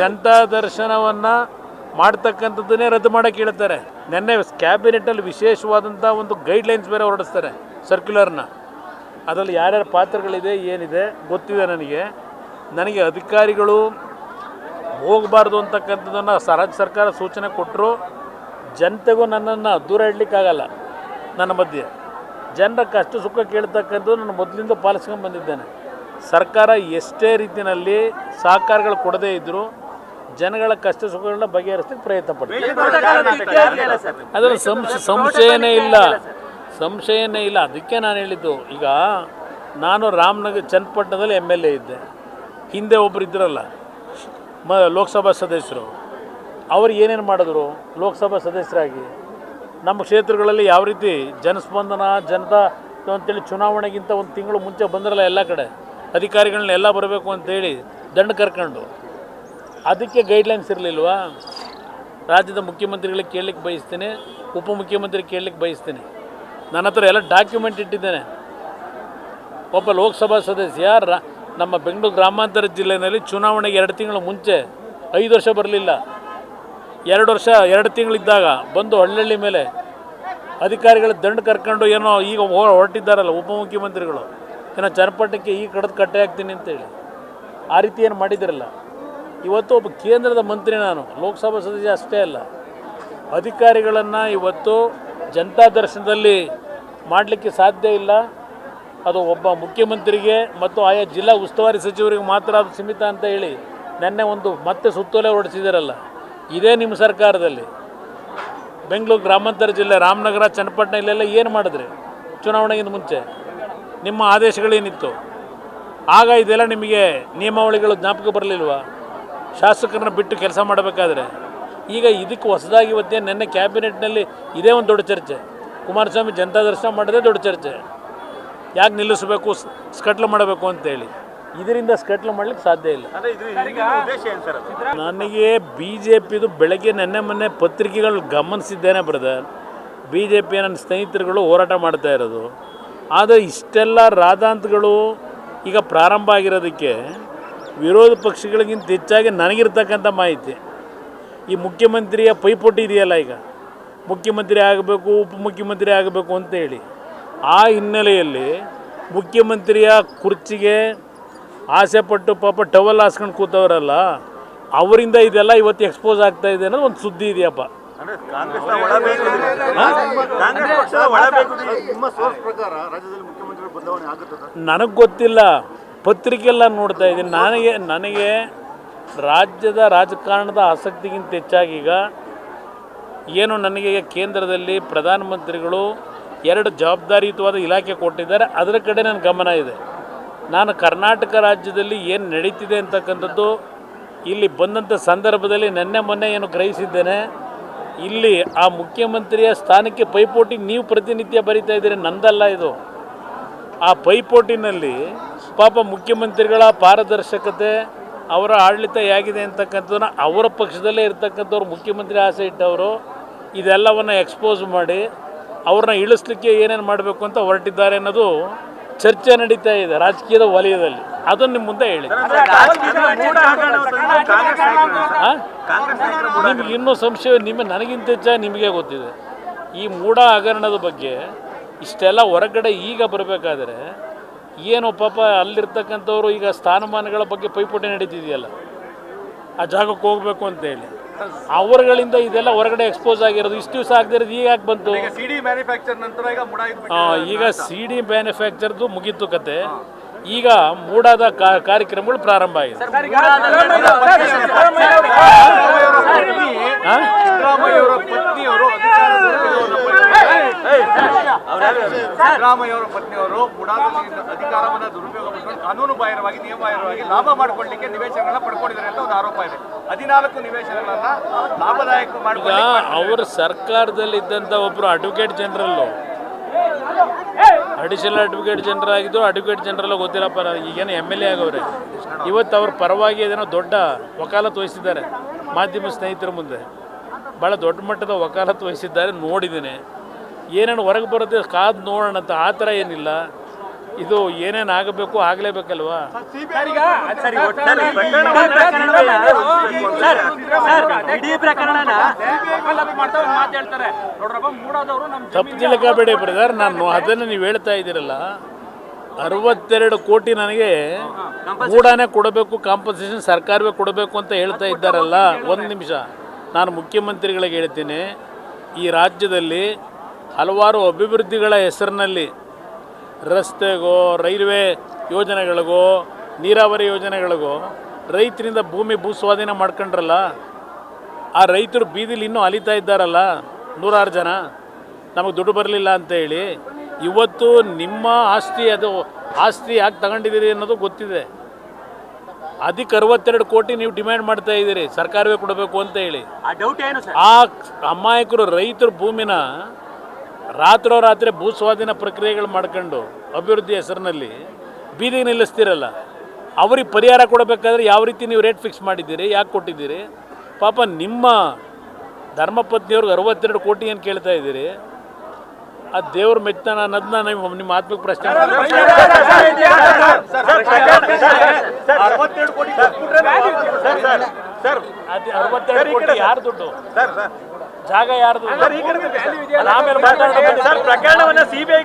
ಜನತಾ ದರ್ಶನವನ್ನ ಮಾಡ್ತಕ್ಕಂಥದ್ದನ್ನೇ ರದ್ದು ಮಾಡಕ್ಕೆ ಹೇಳ್ತಾರೆ. ನಿನ್ನೆ ಕ್ಯಾಬಿನೆಟಲ್ಲಿ ವಿಶೇಷವಾದಂಥ ಒಂದು ಗೈಡ್ಲೈನ್ಸ್ ಬೇರೆ ಹೊರಡಿಸ್ತಾರೆ ಸರ್ಕ್ಯುಲರ್ನ ಅದರಲ್ಲಿ ಯಾರ್ಯಾರ ಪಾತ್ರಗಳಿದೆ, ಏನಿದೆ ಗೊತ್ತಿದೆ ನನಗೆ. ನನಗೆ ಅಧಿಕಾರಿಗಳು ಹೋಗಬಾರ್ದು ಅಂತಕ್ಕಂಥದ್ದನ್ನು ರಾಜ್ಯ ಸರ್ಕಾರ ಸೂಚನೆ ಕೊಟ್ಟರು ಜನತೆಗೂ ನನ್ನನ್ನು ದೂರ ಇಡಲಿಕ್ಕಾಗಲ್ಲ ನನ್ನ ಮಧ್ಯೆ. ಜನರ ಕಷ್ಟ ಸುಖ ಕೇಳ್ತಕ್ಕಂಥದ್ದು ನಾನು ಮೊದಲಿಂದ ಪಾಲಿಸ್ಕೊಂಡು ಬಂದಿದ್ದೇನೆ. ಸರ್ಕಾರ ಎಷ್ಟೇ ರೀತಿಯಲ್ಲಿ ಸಹಕಾರಗಳು ಕೊಡದೇ ಇದ್ದರೂ ಜನಗಳ ಕಷ್ಟ ಸುಖಗಳನ್ನ ಬಗೆಹರಿಸಲಿಕ್ಕೆ ಪ್ರಯತ್ನ ಪಡ್ತೀವಿ ಸಂಶ, ಸಂಶಯನೇ ಇಲ್ಲ. ಸಂಶಯನೇ ಇಲ್ಲ. ಅದಕ್ಕೆ ನಾನು ಹೇಳಿದ್ದು, ಈಗ ನಾನು ರಾಮನಗರ, ಚನ್ನಪಟ್ಟಣದಲ್ಲಿ ಎಂ ಎಲ್ ಎ ಇದ್ದೆ. ಹಿಂದೆ ಒಬ್ಬರು ಇದ್ರಲ್ಲ, ಮ, ಲೋಕಸಭಾ ಸದಸ್ಯರು. ಅವರು ಏನೇನು ಮಾಡಿದ್ರು? ಲೋಕಸಭಾ ಸದಸ್ಯರಾಗಿ. ನಮ್ಮ ಕ್ಷೇತ್ರಗಳಲ್ಲಿ ಯಾವ ರೀತಿ ಜನಸ್ಪಂದನ, ಜನತಾ ಅಂತೇಳಿ ಚುನಾವಣೆಗಿಂತ ಒಂದು ತಿಂಗಳು ಮುಂಚೆ ಬಂದ್ರಲ್ಲ ಎಲ್ಲ ಕಡೆ. ಅಧಿಕಾರಿಗಳನ್ನ ಎಲ್ಲ ಬರಬೇಕು ಅಂತೇಳಿ ದಂಡ ಕರ್ಕೊಂಡು. ಅದಕ್ಕೆ ಗೈಡ್ಲೈನ್ಸ್ ಇರಲಿಲ್ವಾ? ರಾಜ್ಯದ ಮುಖ್ಯಮಂತ್ರಿಗಳಿಗೆ ಕೇಳಲಿಕ್ಕೆ ಬಯಸ್ತೀನಿ ಉಪಮುಖ್ಯಮಂತ್ರಿ ಕೇಳಲಿಕ್ಕೆ ಬಯಸ್ತೀನಿ. ನನ್ನ ಹತ್ರ ಎಲ್ಲ ಡಾಕ್ಯುಮೆಂಟ್ ಇಟ್ಟಿದ್ದೇನೆ. ಒಬ್ಬ ಲೋಕಸಭಾ ಸದಸ್ಯ ನಮ್ಮ ಬೆಂಗಳೂರು ಗ್ರಾಮಾಂತರ ಜಿಲ್ಲೆಯಲ್ಲಿ ಚುನಾವಣೆಗೆ ಎರಡು ತಿಂಗಳ ಮುಂಚೆ, ಐದು ವರ್ಷ ಬರಲಿಲ್ಲ. ಎರಡು ವರ್ಷ, ಎರಡು ತಿಂಗಳಿದ್ದಾಗ ಬಂದು ಹಳ್ಳಿ ಮೇಲೆ ಅಧಿಕಾರಿಗಳ ದಂಡ ಕರ್ಕೊಂಡು ಏನೋ ಈಗ ಹೊರಟಿದ್ದಾರಲ್ಲ ಉಪಮುಖ್ಯಮಂತ್ರಿಗಳು. ಏನೋ ಚರ್ಪಟಕ್ಕೆ ಈ ಕಡದ ಕಟ್ಟೆ ಹಾಕ್ತೀನಿ ಅಂತೇಳಿ. ಆ ರೀತಿ ಏನು ಮಾಡಿದಿರಲ್ಲ. ಇವತ್ತು ಒಬ್ಬ ಕೇಂದ್ರದ ಮಂತ್ರಿ ನಾನು, ಲೋಕಸಭಾ ಸದಸ್ಯ ಅಷ್ಟೇ ಅಲ್ಲ. ಅಧಿಕಾರಿಗಳನ್ನು ಇವತ್ತು ಜನತಾ ದರ್ಶನದಲ್ಲಿ ಮಾಡಲಿಕ್ಕೆ ಸಾಧ್ಯ ಇಲ್ಲ. ಅದು ಒಬ್ಬ ಮುಖ್ಯಮಂತ್ರಿಗೆ ಮತ್ತು ಆಯಾ ಜಿಲ್ಲಾ ಉಸ್ತುವಾರಿ ಸಚಿವರಿಗೆ ಮಾತ್ರ ಅದು ಸೀಮಿತ ಅಂತ ಹೇಳಿ ನೆನ್ನೆ ಒಂದು ಮತ್ತೆ ಸುತ್ತೋಲೆ ಹೊರಡಿಸಿದಾರಲ್ಲ. ಇದೇ ನಿಮ್ಮ ಸರ್ಕಾರದಲ್ಲಿ. ಬೆಂಗಳೂರು ಗ್ರಾಮಾಂತರ ಜಿಲ್ಲೆ, ರಾಮನಗರ, ಚನ್ನಪಟ್ಟಣ ಇಲ್ಲೆಲ್ಲ ಏನು ಮಾಡಿದ್ರಿ? ಚುನಾವಣೆಗಿಂತ ಮುಂಚೆ. ನಿಮ್ಮ ಆದೇಶಗಳೇನಿತ್ತು? ಆಗ ಇದೆಲ್ಲ ನಿಮಗೆ ನಿಯಮಾವಳಿಗಳು ಜ್ಞಾಪಕ ಬರಲಿಲ್ವ? ಶಾಸಕರನ್ನ ಬಿಟ್ಟು ಕೆಲಸ ಮಾಡಬೇಕಾದ್ರೆ? ಈಗ ಇದಕ್ಕೆ ಹೊಸದಾಗಿ ಇವತ್ತೇ ನಿನ್ನೆ ಕ್ಯಾಬಿನೆಟ್ನಲ್ಲಿ ಇದೇ ಒಂದು ದೊಡ್ಡ ಚರ್ಚೆ. ಕುಮಾರಸ್ವಾಮಿ ಜನತಾ ದರ್ಶನ ಮಾಡೋದೇ ದೊಡ್ಡ ಚರ್ಚೆ. ಯಾಕೆ ನಿಲ್ಲಿಸಬೇಕು? ಸ್ಕಟ್ಲು ಮಾಡಬೇಕು ಅಂತೇಳಿ. ಇದರಿಂದ ಸ್ಕಟ್ಲು ಮಾಡಲಿಕ್ಕೆ ಸಾಧ್ಯ ಇಲ್ಲ. ನನಗೆ ಬಿ ಜೆ ಪಿದು ಬೆಳಗ್ಗೆ ನೆನ್ನೆ ಮೊನ್ನೆ ಪತ್ರಿಕೆಗಳು ಗಮನಿಸಿದ್ದೇನೆ ಬ್ರದರ್. ಬಿ ಜೆ ಪಿಯ ನನ್ನ ಸ್ನೇಹಿತರುಗಳು ಹೋರಾಟ ಮಾಡ್ತಾ ಇರೋದು. ಆದರೆ ಇಷ್ಟೆಲ್ಲ ರಾದಾಂತಗಳು ಈಗ ಪ್ರಾರಂಭ ಆಗಿರೋದಕ್ಕೆ ವಿರೋಧ ಪಕ್ಷಗಳಿಗಿಂತ ಹೆಚ್ಚಾಗಿ ನನಗಿರ್ತಕ್ಕಂಥ ಮಾಹಿತಿ. ಈ ಮುಖ್ಯಮಂತ್ರಿಯ ಪೈಪೋಟಿ ಇದೆಯಲ್ಲ ಈಗ. ಮುಖ್ಯಮಂತ್ರಿ ಆಗಬೇಕು, ಉಪಮುಖ್ಯಮಂತ್ರಿ ಆಗಬೇಕು ಅಂತೇಳಿ ಆ ಹಿನ್ನೆಲೆಯಲ್ಲಿ ಮುಖ್ಯಮಂತ್ರಿಯ ಕುರ್ಚಿಗೆ ಆಸೆ ಪಟ್ಟು ಪಾಪ ಟವಲ್ ಹಾಸ್ಕೊಂಡು ಕೂತವರಲ್ಲ, ಅವರಿಂದ ಇದೆಲ್ಲ ಇವತ್ತು ಎಕ್ಸ್ಪೋಸ್ ಆಗ್ತಾ ಇದೆ ಅನ್ನೋದು ಒಂದು ಸುದ್ದಿ ಇದೆಯಪ್ಪ. ನಿಮ್ಮ ಸೋರ್ಸ್ ಪ್ರಕಾರ ರಾಜ್ಯದಲ್ಲಿ ಮುಖ್ಯಮಂತ್ರಿ ಬದಲಾವಣೆ ಆಗುತ್ತದೆ? ನನಗೆ ಗೊತ್ತಿಲ್ಲ. ಪತ್ರಿಕೆಲ್ಲ ನೋಡ್ತಾ ಇದ್ದೀನಿ. ನನಗೆ ನನಗೆ ರಾಜ್ಯದ ರಾಜಕಾರಣದ ಆಸಕ್ತಿಗಿಂತ ಹೆಚ್ಚಾಗಿ ಈಗ ಏನು ನನಗೆ ಈಗ ಕೇಂದ್ರದಲ್ಲಿ ಪ್ರಧಾನಮಂತ್ರಿಗಳು ಎರಡು ಜವಾಬ್ದಾರಿಯುತವಾದ ಇಲಾಖೆ ಕೊಟ್ಟಿದ್ದಾರೆ. ಅದರ ಕಡೆ ನನ್ನ ಗಮನ ಇದೆ. ನಾನು ಕರ್ನಾಟಕ ರಾಜ್ಯದಲ್ಲಿ ಏನು ನಡೀತಿದೆ ಅಂತಕ್ಕಂಥದ್ದು ಇಲ್ಲಿ ಬಂದಂಥ ಸಂದರ್ಭದಲ್ಲಿ ನೆನ್ನೆ ಮೊನ್ನೆ ಏನು ಗ್ರಹಿಸಿದ್ದೇನೆ. ಇಲ್ಲಿ ಆ ಮುಖ್ಯಮಂತ್ರಿಯ ಸ್ಥಾನಕ್ಕೆ ಪೈಪೋಟಿ ನೀವು ಪ್ರತಿನಿತ್ಯ ಬರಿತಾ ಇದ್ದೀರಿ, ನಂದಲ್ಲ ಇದು. ಆ ಪೈಪೋಟಿನಲ್ಲಿ ಪಾಪ ಮುಖ್ಯಮಂತ್ರಿಗಳ ಪಾರದರ್ಶಕತೆ, ಅವರ ಆಡಳಿತ ಹೇಗಿದೆ ಅಂತಕ್ಕಂಥದ್ದನ್ನ ಅವರ ಪಕ್ಷದಲ್ಲೇ ಇರತಕ್ಕಂಥವ್ರು ಮುಖ್ಯಮಂತ್ರಿ ಆಸೆ ಇಟ್ಟವರು, ಇದೆಲ್ಲವನ್ನು ಎಕ್ಸ್ಪೋಸ್ ಮಾಡಿ, ಅವ್ರನ್ನ ಇಳಿಸ್ಲಿಕ್ಕೆ ಏನೇನು ಮಾಡಬೇಕು ಅಂತ ಹೊರಟಿದ್ದಾರೆ ಅನ್ನೋದು ಚರ್ಚೆ ನಡೀತಾ ಇದೆ ರಾಜಕೀಯದ ವಲಯದಲ್ಲಿ. ಅದನ್ನು ನಿಮ್ಮ ಮುಂದೆ ಹೇಳಿ? ನಿಮ್ಗೆ ಇನ್ನೂ ಸಂಶಯ ನಿಮ್ಮ ನನಗಿಂತ ಹೆಚ್ಚಾಗಿ ನಿಮಗೆ ಗೊತ್ತಿದೆ. ಈ ಮೂಢ ಹಗರಣದ ಬಗ್ಗೆ ಇಷ್ಟೆಲ್ಲ ಹೊರಗಡೆ ಈಗ ಬರಬೇಕಾದ್ರೆ ಏನು ಪಾಪ ಅಲ್ಲಿರ್ತಕ್ಕಂಥವ್ರು ಈಗ ಸ್ಥಾನಮಾನಗಳ ಬಗ್ಗೆ ಪೈಪೋಟಿ ನಡೀತಿದೆಯಲ್ಲ? ಆ ಜಾಗಕ್ಕೆ ಹೋಗ್ಬೇಕು ಅಂತೇಳಿ ಅವರುಗಳಿಂದ ಇದೆಲ್ಲ ಹೊರಗಡೆ ಎಕ್ಸ್ಪೋಸ್ ಆಗಿರೋದು. ಇಷ್ಟು ದಿವಸ ಆಗದಿರೋದು ಈಗ ಯಾಕೆ ಬಂತು? ಸಿಡಿ ಮ್ಯಾನುಫ್ಯಾಕ್ಚರ್ ನಂತರ ಈಗ ಮುಡಾ ಈಗ ಸಿ ಡಿ ಮ್ಯಾನುಫ್ಯಾಕ್ಚರ್ದು ಮುಗೀತು ಕತೆ. ಈಗ ಮೂಡಾದ ಕಾ- ಕಾರ್ಯಕ್ರಮಗಳು ಪ್ರಾರಂಭ ಆಗಿದೆ. ಸಿದ್ದರಾಮಯ್ಯ ಅವರ ಪತ್ನಿಯವರು ಮುಡಾದಲ್ಲಿ ಅಧಿಕಾರವನ್ನ ದುರುಪಯೋಗ ಕಾನೂನು ಬಾಹಿರವಾಗಿ ನಿಯಮಬಾಹಿರವಾಗಿ ಲಾಭ ಮಾಡಿಕೊಳ್ಳಲಿಕ್ಕೆ ನಿವೇಶನಗಳನ್ನ ಪಡ್ಕೊಂಡಿದ್ದಾರೆ ಅಂತ ಒಂದು ಆರೋಪ ಇದೆ. ಹದಿನಾಲ್ಕು ನಿವೇಶನಗಳನ್ನ ಲಾಭದಾಯಕ ಈಗ ಮಾಡ್ಕೊಳ್ಳಿ ಸರ್ಕಾರದಲ್ಲಿ ಸರ್ಕಾರದಲ್ಲಿದ್ದಂಥ ಒಬ್ಬರು ಅಡ್ವೊಕೇಟ್ ಜನರಲ್ಲು ಅಡಿಷನಲ್ ಅಡ್ವೊಕೇಟ್ ಜನರಲ್ ಆಗಿದ್ದು ಅಡ್ವೊಕೇಟ್ ಜನರಲ್ ಗೊತ್ತಿಲ್ಲಪ್ಪ ನನಗೆ ಈಗೇನು ಎಂ ಎಲ್ ಎ ಆಗವ್ರೆ. ಇವತ್ತು ಅವ್ರ ಪರವಾಗಿ ಏನೋ ದೊಡ್ಡ ವಕಾಲತ್ ವಹಿಸಿದ್ದಾರೆ ಮಾಧ್ಯಮ ಸ್ನೇಹಿತರ ಮುಂದೆ. ಭಾಳ ದೊಡ್ಡ ಮಟ್ಟದ ವಕಾಲತ್ ವಹಿಸಿದ್ದಾರೆ ನೋಡಿದ್ದೀನಿ. ಏನೇನು ಹೊರಗೆ ಬರುತ್ತೆ ಕಾದು ನೋಡೋಣ ಅಂತ ಆ ಥರ ಏನಿಲ್ಲ. ಇದು ಏನೇನು ಆಗಬೇಕು ಆಗಲೇಬೇಕಲ್ವಾ? ಇಡೀ ಪ್ರಕರಣನ ಹೇಳ್ತಾರೆ. ನೋಡ್ರಪ್ಪ ಮೂಡಾದವರು ನಮ್ಮ ತಪ್ಪು ತಿಳ್ಕೊಬೇಡಿ ಬ್ರದರ್ ನಾನು ಅದನ್ನು ನೀವು ಹೇಳ್ತಾ ಇದ್ದೀರಲ್ಲ ಅರವತ್ತೆರಡು ಕೋಟಿ ನನಗೆ ಮೂಡಾನೇ ಕೊಡಬೇಕು ಕಾಂಪನ್ಸೇಷನ್ ಸರ್ಕಾರವೇ ಕೊಡಬೇಕು ಅಂತ ಹೇಳ್ತಾ ಇದ್ದಾರಲ್ಲ ಒಂದು ನಿಮಿಷ. ನಾನು ಮುಖ್ಯಮಂತ್ರಿಗಳಿಗೆ ಹೇಳ್ತೀನಿ ಈ ರಾಜ್ಯದಲ್ಲಿ ಹಲವಾರು ಅಭಿವೃದ್ಧಿಗಳ ಹೆಸರಿನಲ್ಲಿ ರಸ್ತೆಗೋ ರೈಲ್ವೆ ಯೋಜನೆಗಳಿಗೋ ನೀರಾವರಿ ಯೋಜನೆಗಳಿಗೋ ರೈತರಿಂದ ಭೂಮಿ ಭೂಸ್ವಾಧೀನ ಮಾಡ್ಕೊಂಡ್ರಲ್ಲ ಆ ರೈತರು ಬೀದಿಲಿ ಇನ್ನೂ ಅಲಿತಾ ಇದ್ದಾರಲ್ಲ ನೂರಾರು ಜನ ನಮಗೆ ದುಡ್ಡು ಬರಲಿಲ್ಲ ಅಂತ ಹೇಳಿ ಇವತ್ತು ನಿಮ್ಮ ಆಸ್ತಿ ಅದು ಆಸ್ತಿ ಯಾಕೆ ತಗೊಂಡಿದ್ದೀರಿ ಅನ್ನೋದು ಗೊತ್ತಿದೆ. ಅದಕ್ಕೆ ಅರವತ್ತೆರಡು ಕೋಟಿ ನೀವು ಡಿಮ್ಯಾಂಡ್ ಮಾಡ್ತಾ ಇದ್ದೀರಿ ಸರ್ಕಾರವೇ ಕೊಡಬೇಕು ಅಂತ ಹೇಳಿ. ಆ ಅಮಾಯಕರು ರೈತರ ಭೂಮಿನ ರಾತ್ರೋರಾತ್ರಿ ಭೂ ಸ್ವಾಧೀನ ಪ್ರಕ್ರಿಯೆಗಳು ಮಾಡ್ಕೊಂಡು ಅಭಿವೃದ್ಧಿ ಹೆಸರಿನಲ್ಲಿ ಬೀದಿಗೆ ನಿಲ್ಲಿಸ್ತಿರಲ್ಲ ಅವ್ರಿಗೆ ಪರಿಹಾರ ಕೊಡಬೇಕಾದ್ರೆ ಯಾವ ರೀತಿ ನೀವು ರೇಟ್ ಫಿಕ್ಸ್ ಮಾಡಿದ್ದೀರಿ ಯಾಕೆ ಕೊಟ್ಟಿದ್ದೀರಿ ಪಾಪ ನಿಮ್ಮ ಧರ್ಮಪತ್ನಿಯವ್ರಿಗೆ ಅರವತ್ತೆರಡು ಕೋಟಿ ಏನು ಕೇಳ್ತಾ ಇದ್ದೀರಿ ಆ ದೇವ್ರ ಮೆಚ್ಚನ ಅನ್ನೋದನ್ನ ನೀವು ನಿಮ್ಮ ಆತ್ಮಕ್ಕೆ ಪ್ರಶ್ನೆ ಅರವತ್ತೆರಡು ಕೋಟಿ ಯಾರು ದುಡ್ಡು ಜಾಗ ಯಾರ್ದು? ಅಲ್ಲ, ಆಮೇಲೆ ಸರ್ ಪ್ರಕರಣವನ್ನ ಸಿಬಿಐ